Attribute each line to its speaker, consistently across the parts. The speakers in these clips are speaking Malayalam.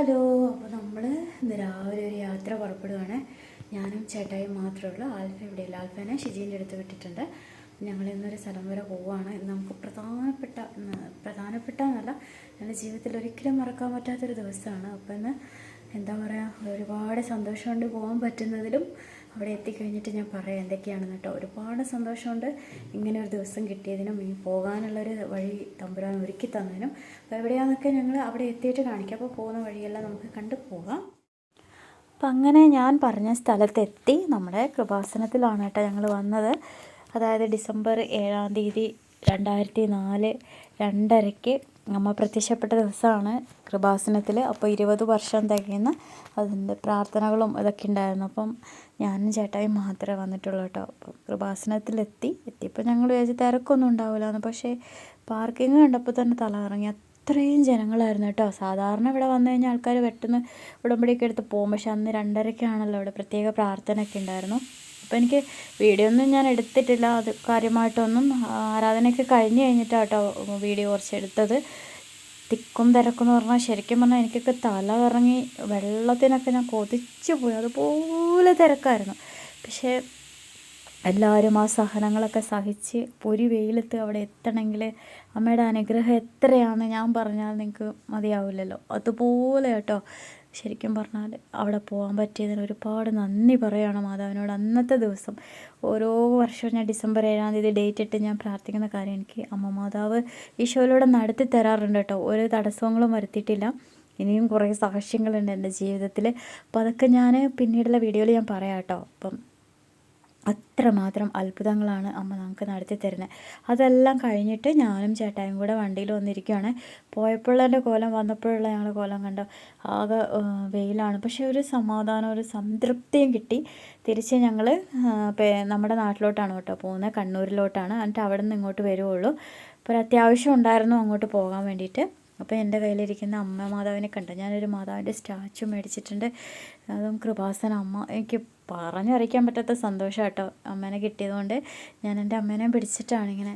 Speaker 1: ഹലോ അപ്പോൾ നമ്മൾ ഇന്ന് രാവിലെ ഒരു യാത്ര പുറപ്പെടുകയാണ് ഞാനും ചേട്ടായും മാത്രമേ ഉള്ളൂ. ആൽഫ ഇവിടെയില്ല ആൽഫേനെ ഷിജീന്റെ അടുത്ത് വിട്ടിട്ടുണ്ട്. ഞങ്ങൾ ഇന്നൊരു സ്ഥലം വരെ പോവുകയാണ് നമുക്ക് പ്രധാനപ്പെട്ട പ്രധാനപ്പെട്ട എന്നല്ല എന്റെ ജീവിതത്തിൽ ഒരിക്കലും മറക്കാൻ പറ്റാത്തൊരു ദിവസമാണ്. അപ്പോൾ ഇന്ന് എന്താ പറയുക ഒരുപാട് സന്തോഷമുണ്ട് പോകാൻ പറ്റുന്നതിലും. അവിടെ എത്തിക്കഴിഞ്ഞിട്ട് ഞാൻ പറയാം എന്തൊക്കെയാണെന്ന് കേട്ടോ. ഒരുപാട് സന്തോഷമുണ്ട് ഇങ്ങനെ ഒരു ദിവസം കിട്ടിയതിനും ഈ പോകാനുള്ളൊരു വഴി തമ്പുരാൻ ഒരുക്കി തന്നതിനും. അപ്പോൾ എവിടെയാണെന്നൊക്കെ ഞങ്ങൾ അവിടെ എത്തിയിട്ട് കാണിക്കാം. അപ്പോൾ പോകുന്ന വഴിയെല്ലാം നമുക്ക് കണ്ടു പോകാം. അപ്പം അങ്ങനെ ഞാൻ പറഞ്ഞ സ്ഥലത്തെത്തി. നമ്മുടെ കൃപാസനത്തിലാണ് കേട്ടോ ഞങ്ങൾ വന്നത്. അതായത് ഡിസംബർ ഏഴാം തീയതി രണ്ടായിരത്തി നാല് രണ്ടരയ്ക്ക് അമ്മ പ്രത്യക്ഷപ്പെട്ട ദിവസമാണ് കൃപാസനത്തിൽ. അപ്പോൾ ഇരുപത് വർഷം തികയുന്ന അതിന്റെ പ്രാർത്ഥനകളും ഇതൊക്കെ ഉണ്ടായിരുന്നു. അപ്പം ഞാനും ചേട്ടായി മാത്രമേ വന്നിട്ടുള്ളൂ കേട്ടോ. അപ്പോൾ കൃപാസനത്തിലെത്തി. എത്തിയപ്പോൾ ഞങ്ങൾ വിചാരിച്ച് തിരക്കൊന്നും ഉണ്ടാവില്ലാന്ന്. പക്ഷേ പാർക്കിംഗ് കണ്ടപ്പോൾ തന്നെ തല ഇറങ്ങി അത്രയും ജനങ്ങളായിരുന്നു കേട്ടോ. സാധാരണ ഇവിടെ വന്നു കഴിഞ്ഞാൽ ആൾക്കാർ പെട്ടെന്ന് ഉടമ്പടിയൊക്കെ എടുത്ത് പോകും. പക്ഷെ അന്ന് രണ്ടരയ്ക്കാണല്ലോ ഇവിടെ പ്രത്യേക പ്രാർത്ഥനയൊക്കെ ഉണ്ടായിരുന്നു. അപ്പോൾ എനിക്ക് വീഡിയോ ഒന്നും ഞാൻ എടുത്തിട്ടില്ല. അത് കാര്യമായിട്ടൊന്നും ആരാധനയൊക്കെ കഴിഞ്ഞ് കഴിഞ്ഞിട്ടാട്ടോ വീഡിയോ കുറച്ച് എടുത്തത്. തിക്കും തിരക്കും എന്ന് പറഞ്ഞാൽ ശരിക്കും പറഞ്ഞാൽ എനിക്കൊക്കെ തല കറങ്ങി വെള്ളത്തിനൊക്കെ ഞാൻ കൊതിച്ചു പോയി. അതുപോലെ തിരക്കായിരുന്നു. പക്ഷേ എല്ലാവരും ആ സഹനങ്ങളൊക്കെ സഹിച്ച് പൊരി വെയിലത്ത് അവിടെ എത്തണമെങ്കിൽ അമ്മയുടെ അനുഗ്രഹം എത്രയാണെന്ന് ഞാൻ പറഞ്ഞാൽ നിങ്ങൾക്ക് മതിയാവില്ലല്ലോ. അതുപോലെ കേട്ടോ. ശരിക്കും പറഞ്ഞാൽ അവിടെ പോകാൻ പറ്റിയതിന് ഒരുപാട് നന്ദി പറയുകയാണ് മാതാവിനോട്. അന്നത്തെ ദിവസം ഓരോ വർഷവും ഞാൻ ഡിസംബർ ഏഴാം തീയതി ഡേറ്റ് ഇട്ട് ഞാൻ പ്രാർത്ഥിക്കുന്ന കാര്യം എനിക്ക് അമ്മ മാതാവ് ഈശോയിലൂടെ നടത്തി തരാറുണ്ട് കേട്ടോ. ഒരു തടസ്സങ്ങളും വരുത്തിയിട്ടില്ല. ഇനിയും കുറേ സാക്ഷ്യങ്ങളുണ്ട് എന്റെ ജീവിതത്തിൽ. അപ്പോൾ അതൊക്കെ ഞാൻ പിന്നീടുള്ള വീഡിയോയിൽ ഞാൻ പറയാം കേട്ടോ. അപ്പം അത്രമാത്രം അത്ഭുതങ്ങളാണ് അമ്മ നമുക്ക് നടത്തി തരുന്നത് അതെല്ലാം കഴിഞ്ഞിട്ട് ഞാനും ചേട്ടായും കൂടെ വണ്ടിയിൽ വന്നിരിക്കുകയാണ് പോയപ്പോഴുള്ളതിന്റെ കോലം വന്നപ്പോഴുള്ള ഞങ്ങളുടെ കോലം കണ്ടോ? ആകെ വെയിലാണ്. പക്ഷേ ഒരു സമാധാനം ഒരു സംതൃപ്തിയും കിട്ടി. തിരിച്ച് ഞങ്ങൾ നമ്മുടെ നാട്ടിലോട്ടാണ് കേട്ടോ പോകുന്നത് കണ്ണൂരിലോട്ടാണ്. എന്നിട്ട് അവിടെ നിന്ന് ഇങ്ങോട്ട് വരുവുള്ളൂ. അപ്പോൾ ഒരു അത്യാവശ്യം ഉണ്ടായിരുന്നു അങ്ങോട്ട് പോകാൻ വേണ്ടിയിട്ട്. അപ്പോൾ എന്റെ കയ്യിലിരിക്കുന്ന അമ്മ മാതാവിനെ കണ്ടു. ഞാനൊരു മാതാവിന്റെ സ്റ്റാച്ചു മേടിച്ചിട്ടുണ്ട്. അതും കൃപാസന അമ്മ എനിക്ക് പറഞ്ഞറിയിക്കാൻ പറ്റാത്ത സന്തോഷം കേട്ടോ അമ്മേനെ കിട്ടിയതുകൊണ്ട്. ഞാൻ എന്റെ അമ്മേനെ പിടിച്ചിട്ടാണ് ഇങ്ങനെ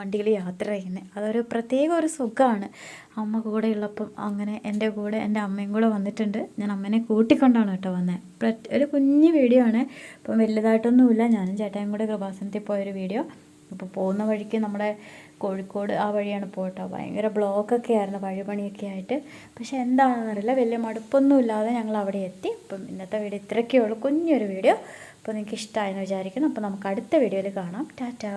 Speaker 1: വണ്ടിയിൽ യാത്ര ചെയ്യുന്നത്. അതൊരു പ്രത്യേക ഒരു സുഖമാണ്. അമ്മ കൂടെ ഉള്ളപ്പം അങ്ങനെ എന്റെ കൂടെ എന്റെ അമ്മയും കൂടെ വന്നിട്ടുണ്ട്. ഞാൻ അമ്മേനെ കൂട്ടിക്കൊണ്ടാണ് കേട്ടോ വന്നത് ഒരു കുഞ്ഞു വീഡിയോ ആണ്. അപ്പം വലുതായിട്ടൊന്നുമില്ല. ഞാനും ചേട്ടായും കൂടെ കൃപാസനത്തിൽ പോയൊരു വീഡിയോ. അപ്പോൾ പോകുന്ന വഴിക്ക് നമ്മുടെ കോഴിക്കോട് ആ വഴിയാണ് പോട്ടോ ഭയങ്കര ബ്ലോക്കൊക്കെ ആയിരുന്നു വഴിപണിയൊക്കെ ആയിട്ട്. പക്ഷേ എന്താണെന്നറിയില്ല വലിയ മടുപ്പൊന്നുമില്ലാതെ ഞങ്ങൾ അവിടെ എത്തി. അപ്പം ഇന്നത്തെ വീഡിയോ ഇത്രയൊക്കെ ഉള്ളൂ. കുഞ്ഞൊരു വീഡിയോ. അപ്പോൾ നിങ്ങൾക്ക് ഇഷ്ടമായെന്ന് വിചാരിക്കുന്നു. അപ്പോൾ നമുക്ക് അടുത്ത വീഡിയോയിൽ കാണാം. ടാറ്റാ.